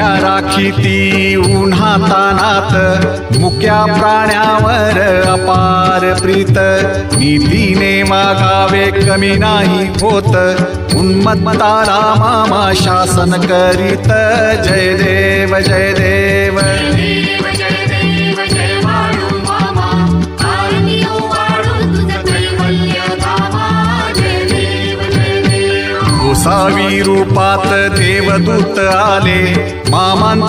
देव राखी ती उन्हातानात मुक्या प्राण्यावर अपार प्रीत. नीतीने मागावे कमी नाही होत उन्मत्ताला मामा शासन करीत. जय देव जय देव. सावी रूपात देवदूत आले. मामांचा